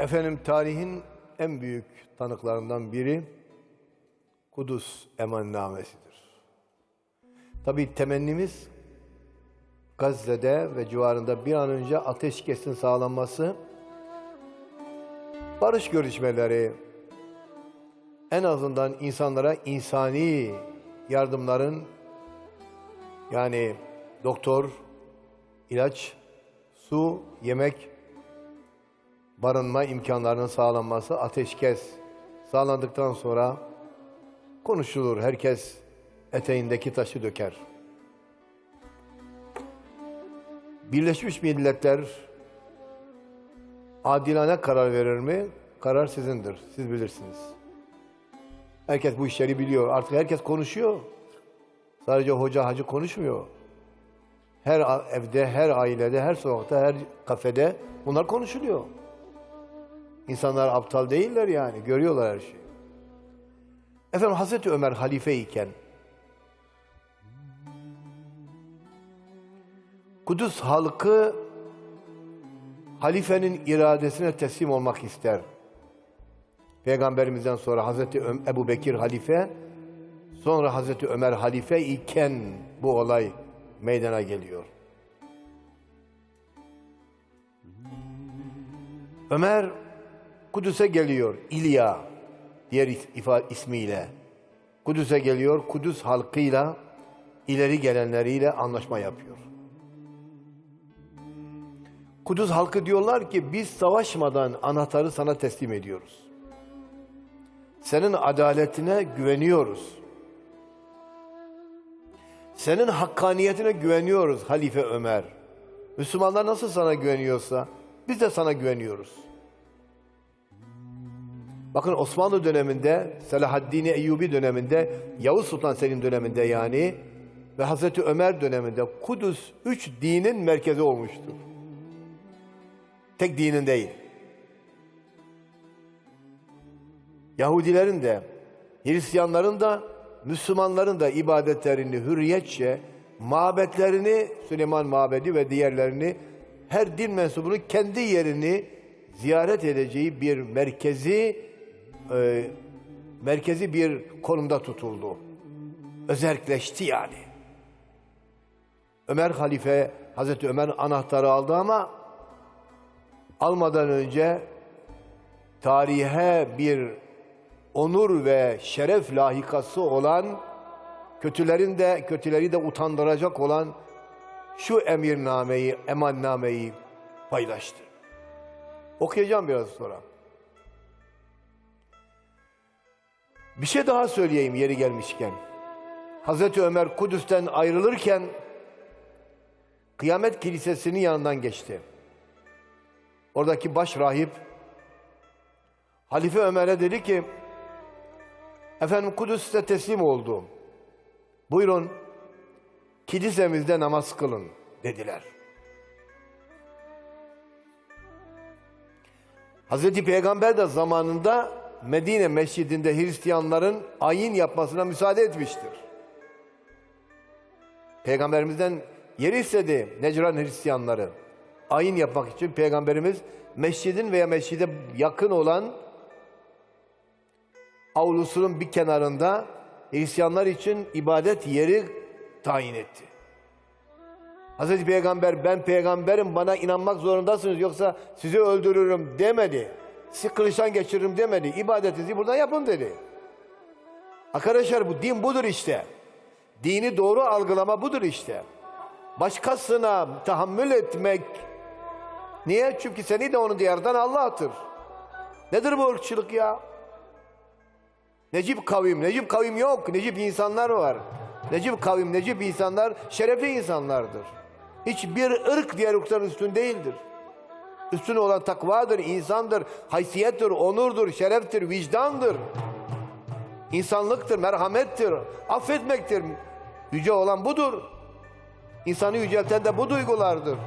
Efendim tarihin en büyük tanıklarından biri Kudüs emannamesidir. Tabii temennimiz Gazze'de ve civarında bir an önce ateşkesin sağlanması, barış görüşmeleri, en azından insanlara insani yardımların yani doktor, ilaç, su, yemek, barınma imkanlarının sağlanması, ateşkes sağlandıktan sonra konuşulur. Herkes eteğindeki taşı döker. Birleşmiş Milletler adilane karar verir mi? Karar sizindir. Siz bilirsiniz. Herkes bu işleri biliyor. Artık herkes konuşuyor. Sadece hoca hacı konuşmuyor. Her evde, her ailede, her sokakta, her kafede bunlar konuşuluyor. İnsanlar aptal değiller yani. Görüyorlar her şeyi. Efendim Hazreti Ömer halife iken Kudüs halkı halifenin iradesine teslim olmak ister. Peygamberimizden sonra Hazreti Ebu Bekir halife, sonra Hazreti Ömer halife iken bu olay meydana geliyor. Ömer Kudüs'e geliyor. İlya diğer ismiyle. Kudüs'e geliyor. Kudüs halkıyla ileri gelenleriyle anlaşma yapıyor. Kudüs halkı diyorlar ki biz savaşmadan anahtarı sana teslim ediyoruz. Senin adaletine güveniyoruz. Senin hakkaniyetine güveniyoruz Halife Ömer. Müslümanlar nasıl sana güveniyorsa biz de sana güveniyoruz. Bakın Osmanlı döneminde, Selahaddin Eyyubi döneminde, Yavuz Sultan Selim döneminde yani ve Hazreti Ömer döneminde Kudüs üç dinin merkezi olmuştur. Tek dinin değil. Yahudilerin de, Hristiyanların da, Müslümanların da ibadetlerini hürriyetçe, mabetlerini, Süleyman Mabedi ve diğerlerini, her din mensubunun kendi yerini ziyaret edeceği bir merkezi, e, merkezi bir konumda tutuldu. Özelleşti yani. Ömer halife, Hazreti Ömer anahtarı aldı ama almadan önce tarihe bir onur ve şeref lahikası olan kötülerin de kötüleri de utandıracak olan şu emirnameyi, emannameyi paylaştı. Okuyacağım biraz sonra. Bir şey daha söyleyeyim yeri gelmişken. Hazreti Ömer Kudüs'ten ayrılırken Kıyamet Kilisesi'nin yanından geçti. Oradaki baş rahip Halife Ömer'e dedi ki Efendim Kudüs'te teslim oldum. Buyurun kilisemizde namaz kılın dediler. Hazreti Peygamber de zamanında Medine mescidinde Hristiyanların ayin yapmasına müsaade etmiştir. Peygamberimizden yer istedi Necran Hristiyanları. Ayin yapmak için Peygamberimiz mescidin veya mescide yakın olan avlusunun bir kenarında Hristiyanlar için ibadet yeri tayin etti. Hazreti Peygamber ben peygamberim bana inanmak zorundasınız yoksa sizi öldürürüm demedi. Sizi kılıçtan geçiririm demedi. İbadetinizi buradan yapın dedi. Arkadaşlar bu din budur işte. Dini doğru algılama budur işte. Başkasına tahammül etmek. Niye? Çünkü seni de onu diyardan Allah atır. Nedir bu ırkçılık ya? Necip kavim, Necip kavim yok. Necip insanlar var. Necip kavim, Necip insanlar şerefli insanlardır. Hiçbir ırk diğer ırkların üstün değildir. Üstün olan takvadır, insandır, haysiyettir, onurdur, şereftir, vicdandır. İnsanlıktır, merhamettir, affetmektir. Yüce olan budur. İnsanı yücelten de bu duygulardır.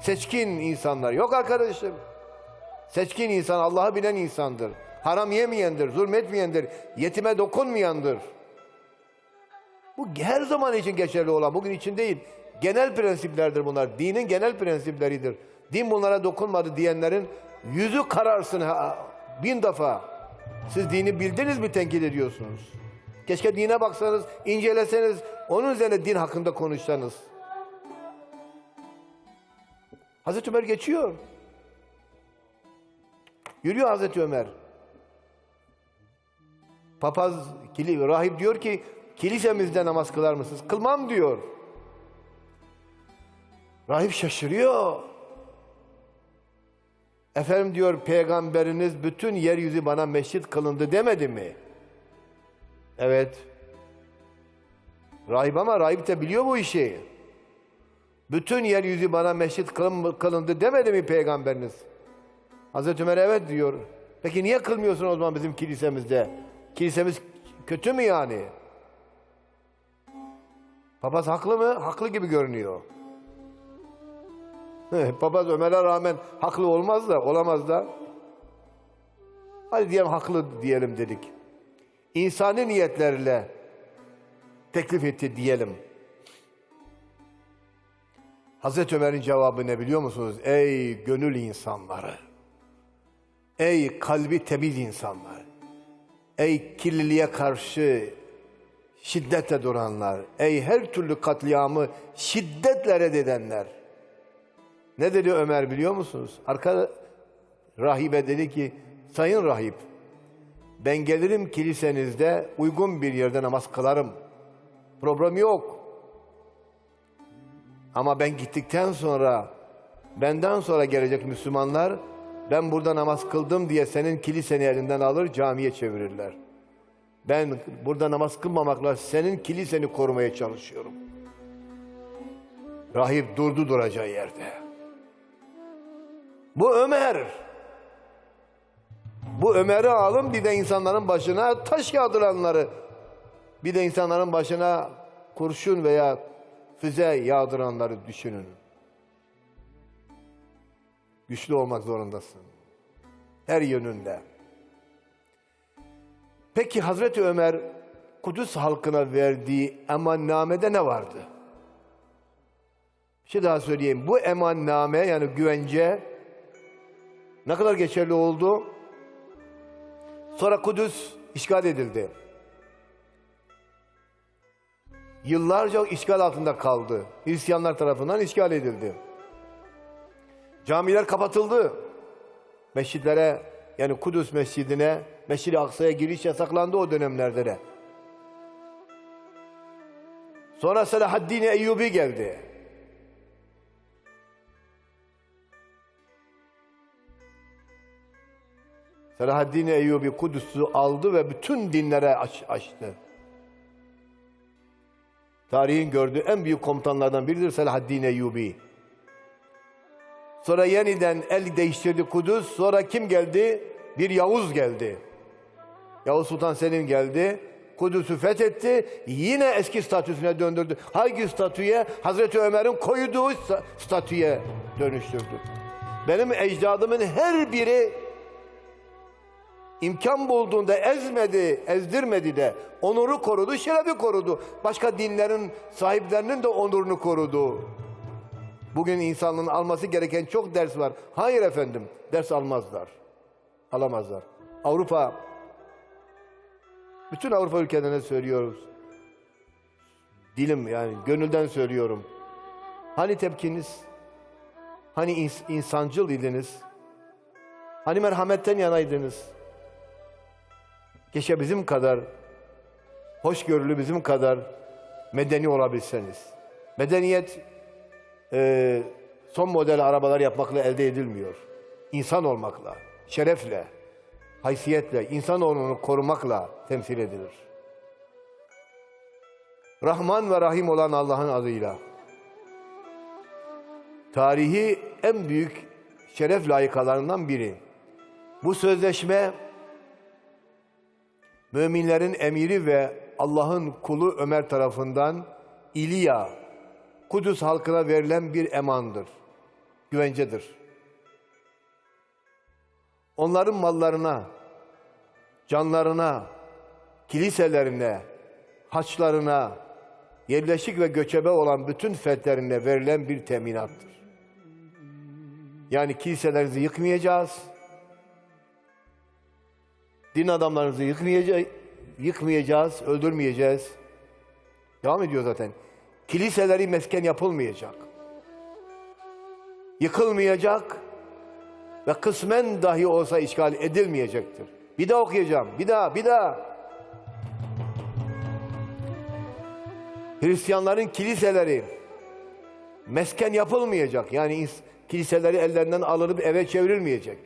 Seçkin insanlar. Yok arkadaşım. Seçkin insan Allah'ı bilen insandır. Haram yemeyendir, zulmetmeyendir, yetime dokunmayandır. Bu her zaman için geçerli olan, bugün için değil. Genel prensiplerdir bunlar. Dinin genel prensipleridir. Din bunlara dokunmadı diyenlerin yüzü kararsın ha, bin defa. Siz dini bildiniz mi tenkit ediyorsunuz? Keşke dine baksanız, inceleseniz, onun üzerine din hakkında konuşsanız. Hazreti Ömer geçiyor. Yürüyor Hazreti Ömer. Papaz, rahip diyor ki kilisemizde namaz kılar mısınız? Kılmam diyor. Rahip şaşırıyor. Efendim diyor peygamberiniz bütün yeryüzü bana mescit kılındı demedi mi? Evet. Rahip ama rahip de biliyor bu işi. Bütün yeryüzü bana mescit kılın- kılındı demedi mi peygamberiniz? Hazreti Ömer evet diyor. Peki niye kılmıyorsun o zaman bizim kilisemizde? Kilisemiz kötü mü yani? Papaz haklı mı? Haklı gibi görünüyor. Papaz Ömer'e rağmen haklı olmaz da, olamaz da. Hadi diyelim haklı diyelim dedik. İnsani niyetlerle teklif etti diyelim. Hazreti Ömer'in cevabı ne biliyor musunuz? Ey gönül insanları! Ey kalbi temiz insanlar! Ey kirliliğe karşı şiddetle duranlar! Ey her türlü katliamı şiddetle reddedenler! Ne dedi Ömer biliyor musunuz? Arka rahibe dedi ki, sayın rahip, ben gelirim kilisenizde uygun bir yerde namaz kılarım. Problem yok. Ama ben gittikten sonra, benden sonra gelecek Müslümanlar, ben burada namaz kıldım diye senin kiliseni elinden alır, camiye çevirirler. Ben burada namaz kılmamakla senin kiliseni korumaya çalışıyorum. Rahip durdu duracağı yerde. Bu Ömer. Bu Ömer'i alın bir de insanların başına taş yağdıranları, bir de insanların başına kurşun veya füze yağdıranları düşünün. Güçlü olmak zorundasın. Her yönünde. Peki Hazreti Ömer Kudüs halkına verdiği emannamede ne vardı? Bir şey daha söyleyeyim. Bu emanname yani güvence ne kadar geçerli oldu? Sonra Kudüs işgal edildi. Yıllarca işgal altında kaldı. Hristiyanlar tarafından işgal edildi. Camiler kapatıldı. Mescitlere yani Kudüs Mescidine, Mescid-i Aksa'ya giriş yasaklandı o dönemlerde de. Sonra Selahaddin Eyyubi geldi. Selahaddin Eyyubi Kudüs'ü aldı ve bütün dinlere aç- açtı. Tarihin gördüğü en büyük komutanlardan biridir Selahaddin Eyyubi. Sonra yeniden el değiştirdi Kudüs. Sonra kim geldi? Bir Yavuz geldi. Yavuz Sultan Selim geldi. Kudüs'ü fethetti. Yine eski statüsüne döndürdü. Hangi statüye? Hazreti Ömer'in koyduğu sta- statüye dönüştürdü. Benim ecdadımın her biri imkan bulduğunda ezmedi, ezdirmedi de onuru korudu, şerefi korudu. Başka dinlerin sahiplerinin de onurunu korudu. Bugün insanlığın alması gereken çok ders var. Hayır efendim, ders almazlar. Alamazlar. Avrupa, bütün Avrupa ülkelerine söylüyoruz. Dilim yani gönülden söylüyorum. Hani tepkiniz? Hani ins- insancıl idiniz? Hani merhametten yanaydınız? Keşke bizim kadar hoşgörülü, bizim kadar medeni olabilseniz. Medeniyet e, son model arabalar yapmakla elde edilmiyor. İnsan olmakla, şerefle, haysiyetle, insanoğlunu korumakla temsil edilir. Rahman ve Rahim olan Allah'ın adıyla. Tarihi en büyük şeref layıkalarından biri. Bu sözleşme müminlerin emiri ve Allah'ın kulu Ömer tarafından İliya, Kudüs halkına verilen bir emandır, güvencedir. Onların mallarına, canlarına, kiliselerine, haçlarına, yerleşik ve göçebe olan bütün fertlerine verilen bir teminattır. Yani kiliselerinizi yıkmayacağız. Din adamlarınızı yıkmayacağız, yıkmayacağız, öldürmeyeceğiz. Devam ediyor zaten. Kiliseleri mesken yapılmayacak. Yıkılmayacak ve kısmen dahi olsa işgal edilmeyecektir. Bir daha okuyacağım. Bir daha, bir daha. Hristiyanların kiliseleri mesken yapılmayacak. Yani kiliseleri ellerinden alınıp eve çevrilmeyecek.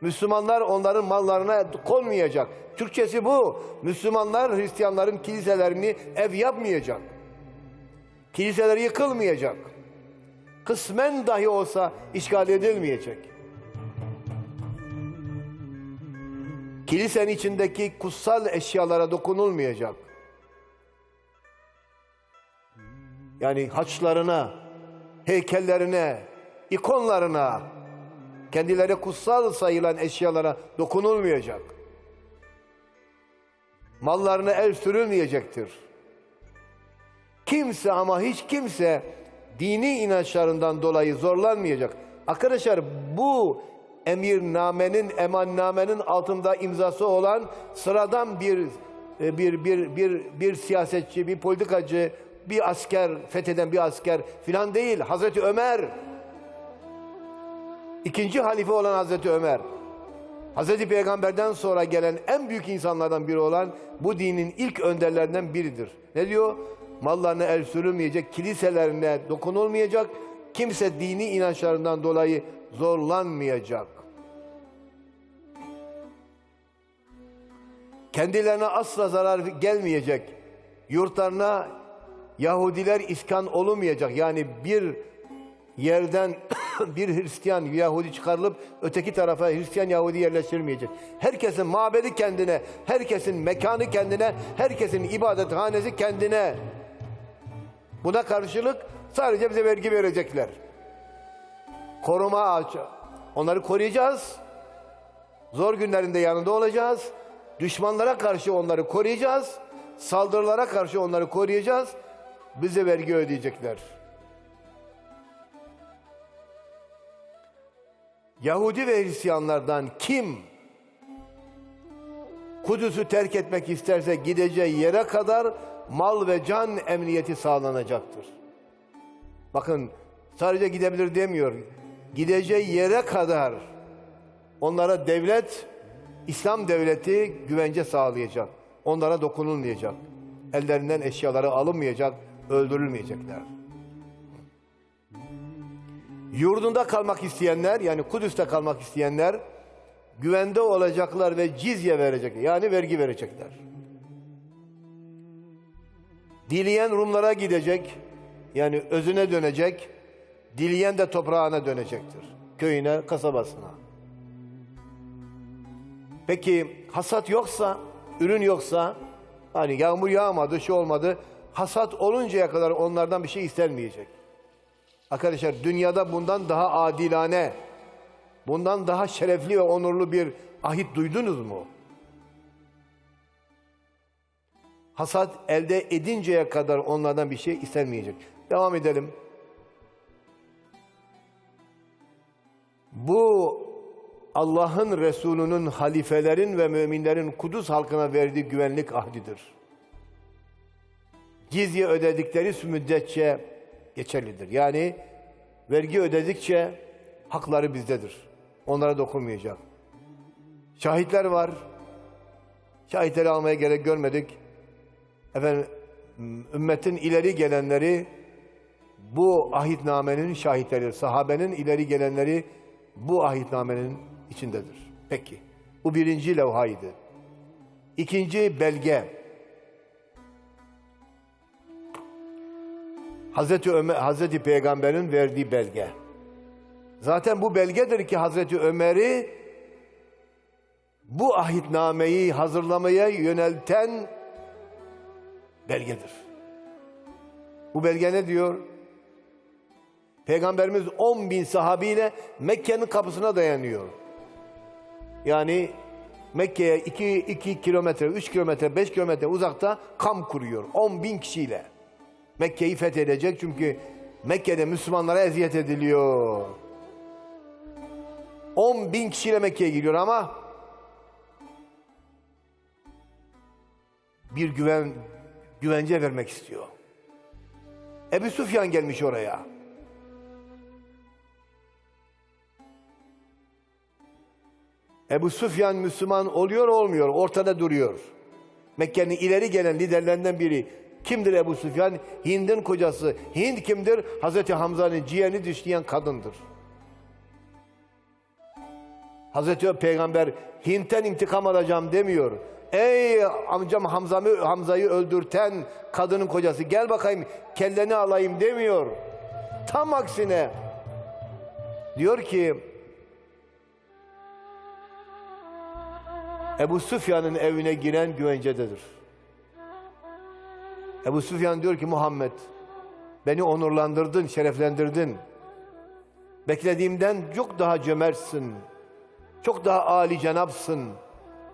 Müslümanlar onların mallarına konmayacak. Türkçesi bu. Müslümanlar Hristiyanların kiliselerini ev yapmayacak. Kiliseleri yıkılmayacak. Kısmen dahi olsa işgal edilmeyecek. Kilisenin içindeki kutsal eşyalara dokunulmayacak. Yani haçlarına, heykellerine, ikonlarına, kendileri kutsal sayılan eşyalara dokunulmayacak. Mallarına el sürülmeyecektir. Kimse ama hiç kimse dini inançlarından dolayı zorlanmayacak. Arkadaşlar bu emirnamenin, emannamenin altında imzası olan sıradan bir e, bir bir bir bir siyasetçi, bir politikacı, bir asker, fetheden bir asker filan değil. Hazreti Ömer ikinci halife olan Hazreti Ömer Hazreti Peygamber'den sonra gelen en büyük insanlardan biri olan bu dinin ilk önderlerinden biridir. Ne diyor? Mallarına el sürülmeyecek, kiliselerine dokunulmayacak, kimse dini inançlarından dolayı zorlanmayacak. Kendilerine asla zarar gelmeyecek. Yurtlarına Yahudiler iskan olunmayacak. Yani bir yerden bir Hristiyan Yahudi çıkarılıp öteki tarafa Hristiyan Yahudi yerleştirilmeyecek. Herkesin mabedi kendine, herkesin mekanı kendine, herkesin ibadethanesi kendine. Buna karşılık sadece bize vergi verecekler. Koruma ağaç. Onları koruyacağız. Zor günlerinde yanında olacağız. Düşmanlara karşı onları koruyacağız. Saldırılara karşı onları koruyacağız. Bize vergi ödeyecekler. Yahudi ve Hristiyanlardan kim Kudüs'ü terk etmek isterse gideceği yere kadar mal ve can emniyeti sağlanacaktır. Bakın sadece gidebilir demiyor. Gideceği yere kadar onlara devlet, İslam devleti güvence sağlayacak. Onlara dokunulmayacak. Ellerinden eşyaları alınmayacak, öldürülmeyecekler. Yurdunda kalmak isteyenler yani Kudüs'te kalmak isteyenler güvende olacaklar ve cizye verecekler. Yani vergi verecekler. Dileyen Rumlara gidecek. Yani özüne dönecek. Dileyen de toprağına dönecektir. Köyüne, kasabasına. Peki hasat yoksa, ürün yoksa, hani yağmur yağmadı, şu olmadı, hasat oluncaya kadar onlardan bir şey istenmeyecek. Arkadaşlar dünyada bundan daha adilane, bundan daha şerefli ve onurlu bir ahit duydunuz mu? Hasat elde edinceye kadar onlardan bir şey istenmeyecek. Devam edelim. Bu Allah'ın Resulü'nün halifelerin ve müminlerin Kudüs halkına verdiği güvenlik ahdidir. Cizye ödedikleri müddetçe geçerlidir. Yani vergi ödedikçe hakları bizdedir. Onlara dokunmayacak. Şahitler var. Şahitleri almaya gerek görmedik. Efendim ümmetin ileri gelenleri bu ahitnamenin şahitleri, sahabenin ileri gelenleri bu ahitnamenin içindedir. Peki. Bu birinci levhaydı. İkinci belge. Hazreti Ömer, Hazreti Peygamber'in verdiği belge. Zaten bu belgedir ki Hazreti Ömer'i bu ahitnameyi hazırlamaya yönelten belgedir. Bu belge ne diyor? Peygamberimiz 10 bin sahabiyle Mekke'nin kapısına dayanıyor. Yani Mekke'ye 2, 2 kilometre, 3 kilometre, 5 kilometre uzakta kamp kuruyor. 10 bin kişiyle. Mekke'yi fethedecek çünkü Mekke'de Müslümanlara eziyet ediliyor. 10 bin kişiyle Mekke'ye giriyor ama bir güven güvence vermek istiyor. Ebu Süfyan gelmiş oraya. Ebu Süfyan Müslüman oluyor olmuyor ortada duruyor. Mekke'nin ileri gelen liderlerinden biri. Kimdir Ebu Süfyan? Hind'in kocası. Hind kimdir? Hazreti Hamza'nın ciğerini dişleyen kadındır. Hazreti Peygamber Hint'ten intikam alacağım demiyor. Ey amcam Hamza'yı Hamza'yı öldürten kadının kocası gel bakayım kelleni alayım demiyor. Tam aksine diyor ki Ebu Süfyan'ın evine giren güvencededir. Ebu Süfyan diyor ki Muhammed beni onurlandırdın, şereflendirdin. Beklediğimden çok daha cömertsin. Çok daha âli cenapsın.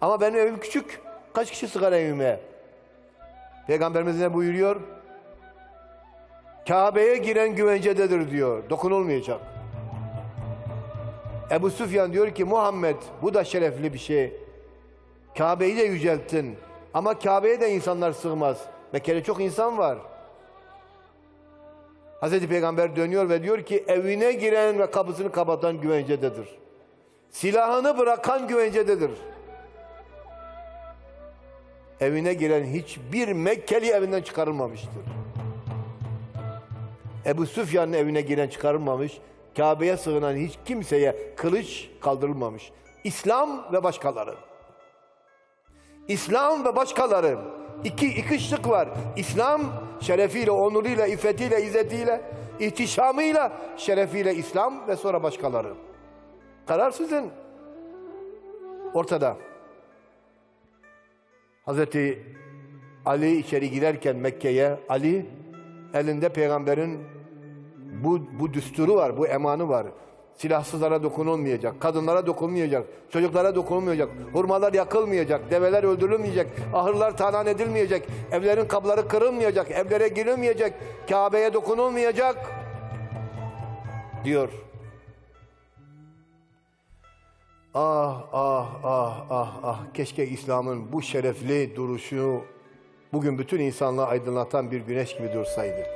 Ama benim evim küçük. Kaç kişi sığar evime? Peygamberimiz ne buyuruyor? Kabe'ye giren güvencededir diyor. Dokunulmayacak. Ebu Süfyan diyor ki Muhammed bu da şerefli bir şey. Kabe'yi de yücelttin. Ama Kabe'ye de insanlar sığmaz. Mekke'de çok insan var. Hazreti Peygamber dönüyor ve diyor ki evine giren ve kapısını kapatan güvencededir. Silahını bırakan güvencededir. Evine giren hiçbir Mekkeli evinden çıkarılmamıştır. Ebu Süfyan'ın evine giren çıkarılmamış, Kabe'ye sığınan hiç kimseye kılıç kaldırılmamış. İslam ve başkaları. İslam ve başkaları. İki, iki şık var. İslam şerefiyle, onuruyla, iffetiyle, izzetiyle, ihtişamıyla, şerefiyle İslam ve sonra başkaları. Karar sizin. Ortada. Hazreti Ali içeri girerken Mekke'ye, Ali elinde peygamberin bu, bu düsturu var, bu emanı var. Silahsızlara dokunulmayacak, kadınlara dokunulmayacak, çocuklara dokunulmayacak, hurmalar yakılmayacak, develer öldürülmeyecek, ahırlar talan edilmeyecek, evlerin kapıları kırılmayacak, evlere girilmeyecek, Kabe'ye dokunulmayacak diyor. Ah ah ah ah ah keşke İslam'ın bu şerefli duruşu bugün bütün insanlığı aydınlatan bir güneş gibi dursaydı.